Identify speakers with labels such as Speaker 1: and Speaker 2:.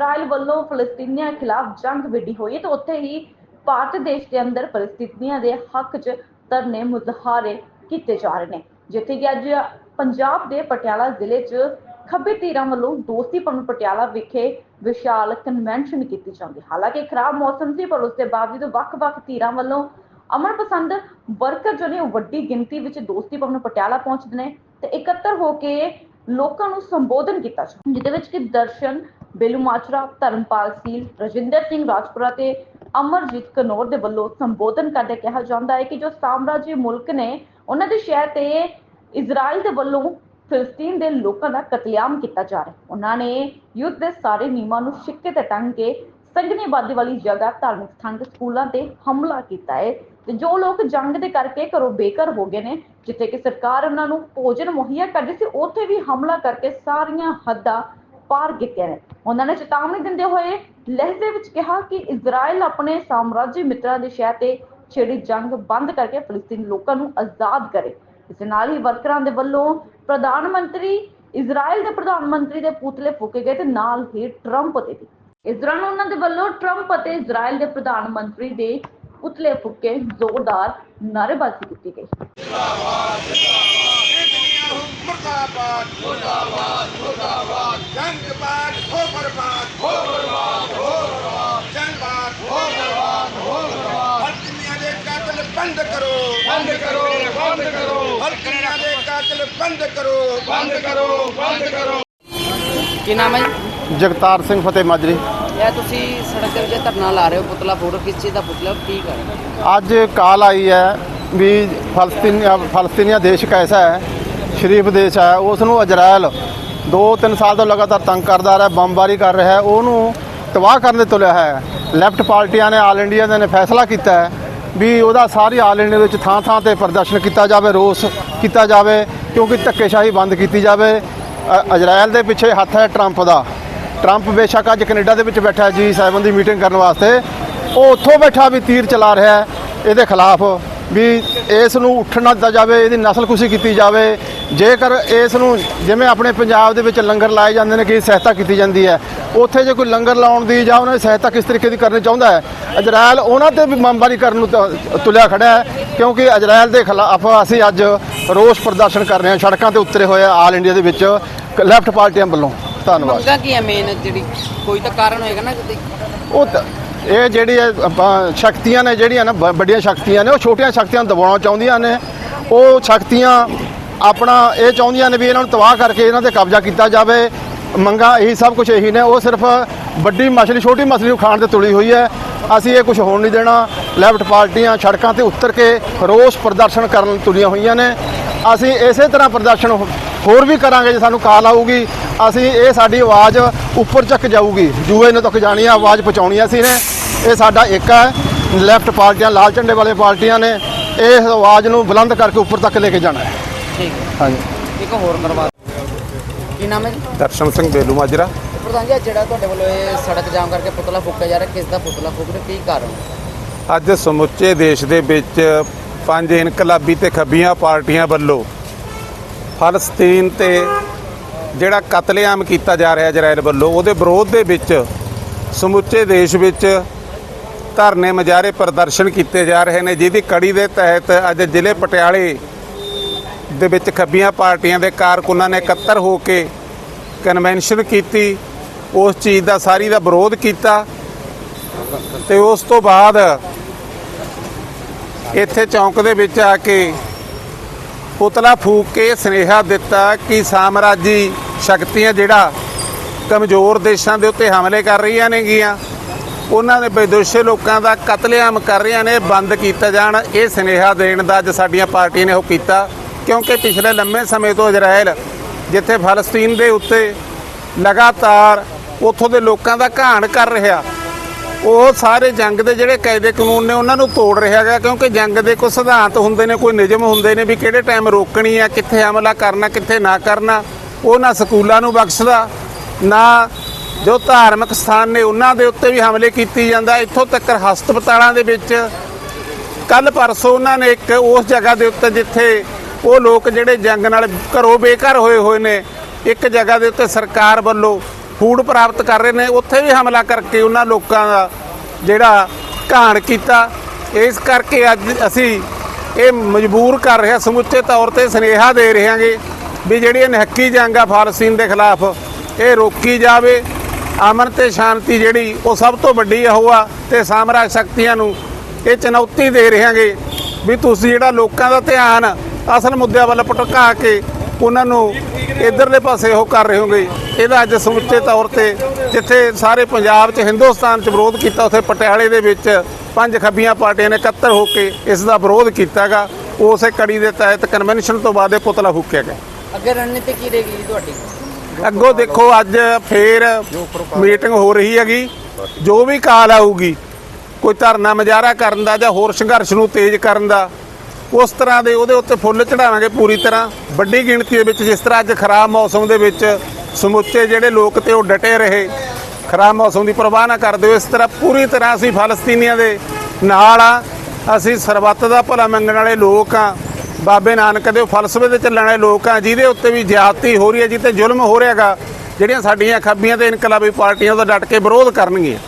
Speaker 1: Israel ਵੱਲੋਂ ਫਲਸਤੀਨੀਆਂ ਖਿਲਾਫ ਜੰਗ ਵਿੱਢੀ ਹੋਈ ਹੈ ਉੱਥੇ ਹੀ ਭਾਰਤ ਦੇਸ਼ ਦੇ ਅੰਦਰ ਫਲਸਤੀਨੀਆਂ ਦੇ ਹੱਕ 'ਚ ਧਰਨੇ ਮੁਜ਼ਾਹਰੇ ਕੀਤੇ ਜਾ ਰਹੇ ਨੇ। ਜਿੱਥੇ ਕਿ ਅੱਜ ਪੰਜਾਬ ਦੇ ਪਟਿਆਲਾ ਜ਼ਿਲ੍ਹੇ 'ਚ ਖੱਬੇ ਧਿਰਾਂ ਵੱਲੋਂ ਦੋਸਤੀ ਭਵਨ ਪਟਿਆਲਾ ਵਿਖੇ ਵਿਸ਼ਾਲ ਕਨਵੈਨਸ਼ਨ ਕੀਤੀ ਜਾਂਦੀ ਹਾਲਾਂਕਿ ਖਰਾਬ ਮੌਸਮ ਸੀ, ਪਰ ਉਸ ਦੇ ਬਾਵਜੂਦ ਵੱਖ-ਵੱਖ ਧਿਰਾਂ ਵੱਲੋਂ ਅਮਨ ਪਸੰਦ ਵਰਕਰ ਜੋ ਨੇ ਉਹ ਵੱਡੀ ਗਿਣਤੀ ਵਿੱਚ ਦੋਸਤੀ ਭਵਨ ਪਟਿਆਲਾ ਪਹੁੰਚਦੇ ਨੇ ਤੇ ਇਕੱਤਰ ਹੋ ਕੇ ਲੋਕਾਂ ਨੂੰ ਸੰਬੋਧਨ ਕੀਤਾ ਜਿਹਦੇ ਵਿੱਚ ਕਿ ਦਰਸ਼ਨ ਬੇਲੂ ਮਾਚਰਾ ਧਰਮਪਾਲ ਸੀਲ, ਰਜਿੰਦਰ ਸਿੰਘ ਰਾਜਪੁਰਾ ਤੇ ਅਮਰਜੀਤ ਕਨੌਰ ਦੇ ਵੱਲੋਂ ਸੰਬੋਧਨ ਕਰਦੇ ਕਿਹਾ ਜਾਂਦਾ ਹੈ ਕਿ ਜੋ ਸਾਮਰਾਜੀ ਮੁਲਕ ਨੇ ਉਹਨਾਂ ਦੇ ਸ਼ਹਿਰ ਤੇ ਇਜ਼ਰਾਈਲ ਦੇ ਵੱਲੋਂ ਫਿਲਸਤੀਨ ਦੇ ਲੋਕਾਂ ਦਾ ਕਤਲੇਆਮ ਕੀਤਾ ਜਾ ਰਿਹਾ ਉਹਨਾਂ ਨੇ ਯੁੱਧ ਦੇ ਸਾਰੇ ਨਿਯਮਾਂ ਨੂੰ ਸਿੱਕੇ ਤੇ ਟੰਗ ਕੇ ਸੰਘਣੀ ਆਬਾਦੀ ਵਾਲੀ ਜਗ੍ਹਾ, ਧਾਰਮਿਕ ਸਥਾਨ ਤੇ ਸਕੂਲਾਂ ਤੇ ਹਮਲਾ ਕੀਤਾ ਹੈ ਤੇ ਜੋ ਲੋਕ ਜੰਗ ਦੇ ਕਰਕੇ ਘਰੋਂ ਬੇਘਰ ਹੋ ਗਏ ਨੇ, ਜਿੱਥੇ ਕਿ ਸਰਕਾਰ ਉਹਨਾਂ ਨੂੰ ਭੋਜਨ ਮੁਹੱਈਆ ਕਰਦੀ ਸੀ, ਉੱਥੇ ਵੀ ਹਮਲਾ ਕਰਕੇ ਸਾਰੀਆਂ ਹੱਦਾਂ ਪਾਰ ਕੀਤੀਆਂ ਨੇ। ਉਹਨਾਂ ਨੇ ਚੇਤਾਵਨੀ ਦਿੰਦੇ ਹੋਏ ਲਹਿਜ਼ੇ ਵਿੱਚ ਕਿਹਾ ਕਿ ਇਜ਼ਰਾਈਲ ਆਪਣੇ ਸਾਮਰਾਜੀ ਮਿੱਤਰਾਂ ਦੇ ਸ਼ਹਿਰ ਤੇ ਛੇੜੀ ਜੰਗ ਬੰਦ ਕਰਕੇ ਫਲਸਤੀਨੀ ਲੋਕਾਂ ਨੂੰ ਆਜ਼ਾਦ ਕਰੇ। ਇਸ ਨਾਲ ਹੀ ਵਰਕਰਾਂ ਦੇ ਵੱਲੋਂ ਪ੍ਰਧਾਨ ਮੰਤਰੀ ਇਜ਼ਰਾਈਲ ਦੇ ਪ੍ਰਧਾਨ ਮੰਤਰੀ ਦੇ ਪੁਤਲੇ ਫੂਕੇ ਗਏ ਤੇ ਨਾਲ ਹੀ ਟਰੰਪ ਦੇ ਵੀ। ਇਸ ਦੌਰਾਨ ਉਹਨਾਂ ਦੇ ਵੱਲੋਂ ਟਰੰਪ ਅਤੇ ਇਜ਼ਰਾਈਲ ਦੇ ਪ੍ਰਧਾਨ ਮੰਤਰੀ ਦੇ ਪੁਤਲੇ ਫੂਕੇ ਜ਼ੋਰਦਾਰ ਨਾਅਰੇਬਾਜ਼ੀ ਕੀਤੀ ਗਈ।
Speaker 2: ਮੁਰਦਾਬਾਦ ਮੁਰਦਾਬਾਦ ਮੁਰਦਾਬਾਦ। ਜੰਗਬਾਦ ਹੋ ਬਰਬਾਦ ਹੋ ਬਰਬਾਦ ਹੋ ਬਰਬਾਦ ਜੰਗਬਾਦ ਹੋ ਬਰਬਾਦ ਹੋ ਬਰਬਾਦ ਹਰ ਦੁਨੀਆ ਦੇ ਕਾਤਲ ਬੰਦ ਕਰੋ। ਬੰਦ ਕਰੋ ਬੰਦ ਕਰੋ। ਹਰ ਦੁਨੀਆ ਦੇ ਕਾਤਲ ਬੰਦ ਕਰੋ। ਬੰਦ ਕਰੋ ਬੰਦ ਕਰੋ।
Speaker 3: ਕੀ ਨਾਮ ਹੈ?
Speaker 4: ਜਗਤਾਰ ਸਿੰਘ ਫਤਿਹ ਮਾਜਰੀ।
Speaker 3: ਇਹ ਤੁਸੀਂ ਸੜਕ ਦੇ ਵਿੱਚ ਧਰਨਾ ਲਾ ਰਹੇ ਹੋ ਪੁਤਲਾ ਫੋਟੋ ਕਿਸ ਚੀਜ਼ ਦਾ ਪੁਤਲਾ ਕੀ ਕਰ
Speaker 4: ਅੱਜ ਕਾਲ ਆਈ ਹੈ ਵੀ ਫਲਸਤੀਨ ਫਲਸਤੀਨੀਆ ਦੇਸ਼ ਕੈਸਾ ਹੈ ਸ਼ਰੀਫ ਦੇਸ਼ ਹੈ ਉਸ ਨੂੰ ਇਜ਼ਰਾਈਲ 2-3 ਸਾਲ ਤੋਂ ਲਗਾਤਾਰ ਤੰਗ ਕਰਦਾ ਰਿਹਾ ਬੰਬਾਰੀ ਕਰ ਰਿਹਾ ਹੈ, ਉਹਨੂੰ ਤਬਾਹ ਕਰਨ ਦੇ ਤੁਲਿਆ ਹੈ। ਲੈਫਟ ਪਾਰਟੀਆਂ ਨੇ, ਆਲ ਇੰਡੀਆ ਦੇ ਨੇ ਫੈਸਲਾ ਕੀਤਾ ਹੈ ਵੀ ਉਹਦਾ ਸਾਰੀ ਆਲ ਇੰਡੀਆ ਦੇ ਵਿੱਚ ਥਾਂ ਥਾਂ ਤੇ ਪ੍ਰਦਰਸ਼ਨ ਕੀਤਾ ਜਾਵੇ, ਰੋਸ ਕੀਤਾ ਜਾਵੇ, ਕਿਉਂਕਿ ਧੱਕੇਸ਼ਾਹੀ ਬੰਦ ਕੀਤੀ ਜਾਵੇ। ਇਜ਼ਰਾਈਲ ਦੇ ਪਿੱਛੇ ਹੱਥ ਹੈ ਟਰੰਪ ਦਾ। ਟਰੰਪ ਬੇਸ਼ੱਕ ਅੱਜ ਕੈਨੇਡਾ ਦੇ ਵਿੱਚ ਬੈਠਾ ਹੈ ਜੀ ਸੈਵਨ ਦੀ ਮੀਟਿੰਗ ਕਰਨ ਵਾਸਤੇ। ਉਹ ਉੱਥੋਂ ਬੈਠਾ ਵੀ ਤੀਰ ਚਲਾ ਰਿਹਾ ਹੈ, ਇਹਦੇ ਖਿਲਾਫ ਵੀ ਇਸ ਨੂੰ ਉੱਠਣ ਨਾ ਦਿੱਤਾ ਜਾਵੇ ਇਹਦੀ ਨਸਲਕੁਸ਼ੀ ਕੀਤੀ ਜਾਵੇ। ਜੇਕਰ ਇਸ ਨੂੰ ਜਿਵੇਂ ਆਪਣੇ ਪੰਜਾਬ ਦੇ ਵਿੱਚ ਲੰਗਰ ਲਾਏ ਜਾਂਦੇ ਨੇ ਕਿ ਸਹਾਇਤਾ ਕੀਤੀ ਜਾਂਦੀ ਹੈ ਉੱਥੇ ਜੇ ਕੋਈ ਲੰਗਰ ਲਾਉਣ ਦੀ ਜਾਂ ਉਹਨਾਂ ਦੀ ਸਹਾਇਤਾ ਕਿਸ ਤਰੀਕੇ ਦੀ ਕਰਨੀ ਚਾਹੁੰਦਾ ਹੈ ਇਜ਼ਰਾਈਲ ਉਹਨਾਂ ਤੇ ਵੀ ਬੰਬਾਰੀ ਕਰਨ ਨੂੰ ਤੁਲਿਆ ਖੜਾ ਹੈ ਕਿਉਂਕਿ ਇਜ਼ਰਾਈਲ ਦੇ ਖਿਲਾਫ ਅਸੀਂ ਅੱਜ ਰੋਸ ਪ੍ਰਦਰਸ਼ਨ ਕਰ ਰਹੇ ਹਾਂ ਸੜਕਾਂ ਤੇ ਉਤਰੇ ਹੋਏ ਆਲ ਇੰਡੀਆ ਦੇ ਵਿੱਚ। ਲੈਫਟ ਪਾਰਟੀਆਂ ਵੱਲੋਂ ਧੰਨਵਾਦ।
Speaker 3: ਮੰਗਾ ਕੀ ਹੈ ਮੇਨ ਜਿਹੜੀ? ਕੋਈ ਤਾਂ ਕਾਰਨ ਹੋਏਗਾ ਨਾ ਕਿਤੇ?
Speaker 4: ਉਹ ਤਾਂ- ਇਹ ਜਿਹੜੀ ਇਹ ਆਪਾਂ ਸ਼ਕਤੀਆਂ ਨੇ ਜਿਹੜੀਆਂ ਨਾ, ਬ- ਵੱਡੀਆਂ ਸ਼ਕਤੀਆਂ ਨੇ, ਉਹ ਛੋਟੀਆਂ ਸ਼ਕਤੀਆਂ ਨੂੰ ਦਬਾਉਣਾ ਚਾਹੁੰਦੀਆਂ ਨੇ। ਉਹ ਸ਼ਕਤੀਆਂ ਆਪਣਾ ਇਹ ਚਾਹੁੰਦੀਆਂ ਨੇ ਵੀ ਇਹਨਾਂ ਨੂੰ ਤਬਾਹ ਕਰਕੇ ਇਹਨਾਂ ਤੇ ਕਬਜ਼ਾ ਕੀਤਾ ਜਾਵੇ। ਮੰਗਾ ਇਹੀ ਸਭ ਕੁਝ ਇਹੀ ਨੇ, ਉਹ ਸਿਰਫ ਵੱਡੀ ਮਛਲੀ, ਛੋਟੀ ਮਛਲੀ ਨੂੰ ਖਾਣ ਤੇ ਤੁਲੀ ਹੋਈ ਹੈ। ਅਸੀਂ ਇਹ ਕੁਝ ਹੋਣ ਨਹੀਂ ਦੇਣਾ। ਲੈਫਟ ਪਾਰਟੀਆਂ ਸੜਕਾਂ ਤੇ ਉਤਰ ਕੇ ਰੋਸ ਪ੍ਰਦਰਸ਼ਨ ਕਰਨ ਤੁਲੀਆਂ ਹੋਈਆਂ ਨੇ। ਅਸੀਂ ਇਸੇ ਤਰ੍ਹਾਂ ਪ੍ਰਦਰਸ਼ਨ ਹੋ- ਹੋਰ ਵੀ ਕਰਾਂਗੇ ਜੇ ਸਾਨੂੰ ਕਾਲ ਆਊਗੀ ਅਸੀਂ ਇਹ ਸਾਡੀ ਆਵਾਜ਼ ਉੱਪਰ ਚੱਕ ਜਾਊਗੀ। ਜੂਏ ਨੇ ਤੱਕ ਜਾਣੀ ਆ ਆਵਾਜ਼ ਪਹੁੰਚਾਉਣੀ ਆ ਅਸੀਂ ਨੇ। ਇਹ ਸਾਡਾ ਇੱਕ ਹੈ ਲੈਫਟ ਪਾਰਟੀਆਂ ਲਾਲ ਝੰਡੇ ਵਾਲੇ ਪਾਰਟੀਆਂ ਨੇ। ਇਸ ਆਵਾਜ਼ ਨੂੰ ਬੁਲੰਦ ਕਰਕੇ ਉੱਪਰ ਤੱਕ ਲੈ ਕੇ ਜਾਣਾ ਹੈ।
Speaker 3: ਠੀਕ ਹੈ।
Speaker 4: ਹਾਂਜੀ।
Speaker 3: ਇੱਕ ਹੋਰ ਕਰਵਾ ਕੀ ਨਾਮ ਹੈ ਜੀ?
Speaker 5: ਦਰਸ਼ਨ ਸਿੰਘ ਬੇਲੂ ਮਾਜਰਾ।
Speaker 3: ਪ੍ਰਧਾਨ ਜੀ ਅੱਜ ਜਿਹੜਾ ਤੁਹਾਡੇ ਵੱਲੋਂ ਇਹ ਸੜਕ ਜਾਮ ਕਰਕੇ ਪੁਤਲਾ ਫੂਕਿਆ ਜਾ ਰਿਹਾ ਕਿਸ ਦਾ ਪੁਤਲਾ ਫੂਕ ਰਿਹਾ ਕੀ ਕਾਰਨ
Speaker 5: ਅੱਜ ਸਮੁੱਚੇ ਦੇਸ਼ ਦੇ ਵਿੱਚ ਪੰਜ ਇਨਕਲਾਬੀ ਤੇ ਖੱਬੀਆਂ ਪਾਰਟੀਆਂ ਵੱਲੋਂ ਫਲਸਤੀਨ ਤੇ ਜਿਹੜਾ ਕਤਲੇਆਮ ਕੀਤਾ ਜਾ ਰਿਹਾ ਇਜ਼ਰਾਈਲ ਵੱਲੋਂ, ਉਹਦੇ ਵਿਰੋਧ ਦੇ ਵਿੱਚ ਸਮੁੱਚੇ ਦੇਸ਼ ਵਿੱਚ ਧਰਨੇ ਮਜਾਰੇ ਪ੍ਰਦਰਸ਼ਨ ਕੀਤੇ ਜਾ ਰਹੇ ਨੇ, ਜਿਹਦੀ ਕੜੀ ਦੇ ਤਹਿਤ ਅੱਜ ਜ਼ਿਲ੍ਹੇ ਪਟਿਆਲੇ ਦੇ ਵਿੱਚ ਖੱਬੀਆਂ ਪਾਰਟੀਆਂ ਦੇ ਕਾਰਕੁਨਾਂ ਨੇ ਇਕੱਤਰ ਹੋ ਕੇ ਕਨਵੈਨਸ਼ਨ ਕੀਤੀ, ਉਸ ਚੀਜ਼ ਦਾ ਸਾਰੀ ਦਾ ਵਿਰੋਧ ਕੀਤਾ ਤੇ ਉਸ ਤੋਂ ਬਾਅਦ ਇੱਥੇ ਚੌਂਕ ਦੇ ਵਿੱਚ ਆ ਕੇ ਪੁਤਲਾ ਫੂਕ ਕੇ ਸਨੇਹਾ ਦਿੱਤਾ ਕਿ ਸਾਮਰਾਜੀ ਸ਼ਕਤੀਆਂ ਜਿਹੜਾ ਕਮਜ਼ੋਰ ਦੇਸ਼ਾਂ ਦੇ ਉੱਤੇ ਹਮਲੇ ਕਰ ਰਹੀਆਂ ਨੇਗੀਆਂ, ਉਹਨਾਂ ਦੇ ਬੇਦੋਸ਼ੇ ਲੋਕਾਂ ਦਾ ਕਤਲੇਆਮ ਕਰ ਰਹੀਆਂ ਨੇ, ਬੰਦ ਕੀਤਾ ਜਾਣ, ਇਹ ਸਨੇਹਾ ਦੇਣ ਦਾ ਅੱਜ ਸਾਡੀਆਂ ਪਾਰਟੀ ਨੇ ਉਹ ਕੀਤਾ, ਕਿਉਂਕਿ ਪਿਛਲੇ ਲੰਮੇ ਸਮੇਂ ਤੋਂ ਇਜ਼ਰਾਈਲ ਜਿੱਥੇ ਫਲਸਤੀਨ ਦੇ ਉੱਤੇ ਲਗਾਤਾਰ ਉੱਥੋਂ ਦੇ ਲੋਕਾਂ ਦਾ ਘਾਣ ਕਰ ਰਿਹਾ ਉਹ ਸਾਰੇ ਜੰਗ ਦੇ ਜਿਹੜੇ ਕਾਇਦੇ ਕਾਨੂੰਨ ਨੇ, ਉਹਨਾਂ ਨੂੰ ਤੋੜ ਰਿਹਾ ਹੈਗਾ ਕਿਉਂਕਿ ਜੰਗ ਦੇ ਕੋਈ ਸਿਧਾਂਤ ਹੁੰਦੇ ਨੇ, ਕੋਈ ਨਿਯਮ ਹੁੰਦੇ ਨੇ ਵੀ ਕਿਹੜੇ ਟਾਈਮ ਰੋਕਣੀ ਆ, ਕਿੱਥੇ ਹਮਲਾ ਕਰਨਾ, ਕਿੱਥੇ ਨਾ ਕਰਨਾ, ਉਹ ਨਾ ਸਕੂਲਾਂ ਨੂੰ ਬਖਸ਼ਦਾ, ਨਾ ਜੋ ਧਾਰਮਿਕ ਸਥਾਨ ਨੇ, ਉਹਨਾਂ ਦੇ ਉੱਤੇ ਵੀ ਹਮਲੇ ਕੀਤੀ ਜਾਂਦਾ। ਇੱਥੋਂ ਤੱਕ ਹਸਪਤਾਲਾਂ ਦੇ ਵਿੱਚ ਕੱਲ ਪਰਸੋਂ ਉਹਨਾਂ ਨੇ ਇੱਕ ਉਸ ਜਗ੍ਹਾ ਦੇ ਉੱਤੇ ਜਿੱਥੇ ਉਹ ਲੋਕ ਜਿਹੜੇ ਜੰਗ ਨਾਲ ਘਰੋਂ ਬੇਘਰ ਹੋਏ ਹੋਏ ਨੇ, ਇੱਕ ਜਗ੍ਹਾ ਦੇ ਉੱਤੇ ਸਰਕਾਰ ਵੱਲੋਂ ਫੂਡ ਪ੍ਰਾਪਤ ਕਰ ਰਹੇ ਨੇ, ਉੱਥੇ ਵੀ ਹਮਲਾ ਕਰਕੇ ਉਹਨਾਂ ਲੋਕਾਂ ਦਾ ਜਿਹੜਾ ਘਾਣ ਕੀਤਾ। ਇਸ ਕਰਕੇ ਅੱਜ ਅਸੀਂ ਇਹ ਮਜਬੂਰ ਕਰ ਰਿਹਾ ਸਮੁੱਚੇ ਤੌਰ ਤੇ ਸਨੇਹਾ ਦੇ ਰਹੇ ਹਾਂਗੇ ਵੀ ਜਿਹੜੀ ਇਹ ਨਿਹੱਕੀ ਜੰਗ ਆ ਫਲਸਤੀਨ ਦੇ ਖਿਲਾਫ, ਇਹ ਰੋਕੀ ਜਾਵੇ। ਅਮਨ ਤੇ ਸ਼ਾਂਤੀ ਜਿਹੜੀ, ਉਹ ਸਭ ਤੋਂ ਵੱਡੀ ਉਹ ਆ ਤੇ ਸਾਮਰਾਜ ਸ਼ਕਤੀਆਂ ਨੂੰ ਇਹ ਚੁਣੌਤੀ ਦੇ ਰਹੇ ਵੀ ਤੁਸੀਂ ਜਿਹੜਾ ਲੋਕਾਂ ਦਾ ਧਿਆਨ ਅਸਲ ਮੁੱਦਿਆਂ ਵੱਲ ਭਟਕਾ ਕੇ ਉਹਨਾਂ ਨੂੰ ਇਧਰਲੇ ਪਾਸੇ ਉਹ ਕਰ ਰਹੇ ਹੋਗੇ ਇਹਦਾ ਅੱਜ ਸਮੁੱਚੇ ਤੌਰ ਤੇ ਜਿੱਥੇ ਸਾਰੇ ਪੰਜਾਬ 'ਚ ਹਿੰਦੁਸਤਾਨ 'ਚ ਵਿਰੋਧ ਕੀਤਾ ਉੱਥੇ ਪਟਿਆਲੇ ਦੇ ਵਿੱਚ ਪੰਜ ਖੱਬੀਆਂ ਪਾਰਟੀਆਂ ਨੇ ਇਕੱਤਰ ਹੋ ਕੇ ਇਸ ਦਾ ਵਿਰੋਧ ਕੀਤਾਗਾ ਉਸੇ ਕੜੀ ਦੇ ਤਹਿਤ ਕਨਵੈਨਸ਼ਨ ਤੋਂ ਬਾਅਦ ਇਹ ਪੁਤਲਾ ਫੂਕਿਆ ਗਿਆ।
Speaker 3: ਅੱਗੇ ਰਣਨੀਤੀ ਕੀ ਰਹੇਗੀ ਤੁਹਾਡੀ?
Speaker 5: ਅੱਗੋਂ ਦੇਖੋ ਅੱਜ ਫੇਰ ਮੀਟਿੰਗ ਹੋ ਰਹੀ ਹੈਗੀ। ਜੋ ਵੀ ਕਾਲ ਆਊਗੀ ਕੋਈ ਧਰਨਾ ਮੁਜ਼ਾਹਰਾ ਕਰਨ ਦਾ ਜਾਂ ਹੋਰ ਸੰਘਰਸ਼ ਨੂੰ ਤੇਜ਼ ਕਰਨ ਦਾ ਉਸ ਤਰ੍ਹਾਂ ਦੇ ਉਹਦੇ ਉੱਤੇ ਫੁੱਲ ਚੜਾਵਾਂਗੇ ਪੂਰੀ ਤਰ੍ਹਾਂ। ਵੱਡੀ ਗਿਣਤੀ ਦੇ ਵਿੱਚ ਜਿਸ ਤਰ੍ਹਾਂ ਅੱਜ ਖਰਾਬ ਮੌਸਮ ਦੇ ਵਿੱਚ ਸਮੁੱਚੇ ਜਿਹੜੇ ਲੋਕ ਤੇ ਉਹ ਡਟੇ ਰਹੇ, ਖਰਾਬ ਮੌਸਮ ਦੀ ਪਰਵਾਹ ਨਾ ਕਰਦੇ ਹੋਏ ਇਸ ਤਰ੍ਹਾਂ ਪੂਰੀ ਤਰ੍ਹਾਂ ਅਸੀਂ ਫਲਸਤੀਨੀਆਂ ਦੇ ਨਾਲ ਆ ਅਸੀਂ ਸਰਬੱਤ ਦਾ ਭਲਾ ਮੰਗਣ ਵਾਲੇ ਲੋਕ ਆ ਬਾਬੇ ਨਾਨਕ ਦੇ ਫਲਸਫੇ ਦੇ ਚੱਲਣ ਵਾਲੇ ਲੋਕ ਆ ਜਿਹਦੇ ਉੱਤੇ ਵੀ ਜ਼ਿਆਦਤੀ ਹੋ ਰਹੀ ਹੈ ਜਿੱਤੇ ਜ਼ੁਲਮ ਹੋ ਰਿਹਾਗਾ, ਜਿਹੜੀਆਂ ਸਾਡੀਆਂ ਖੱਬੀਆਂ ਤੇ ਇਨਕਲਾਬੀ ਪਾਰਟੀਆਂ ਦਾ ਡਟ ਕੇ ਵਿਰੋਧ ਕਰਨਗੀਆਂ।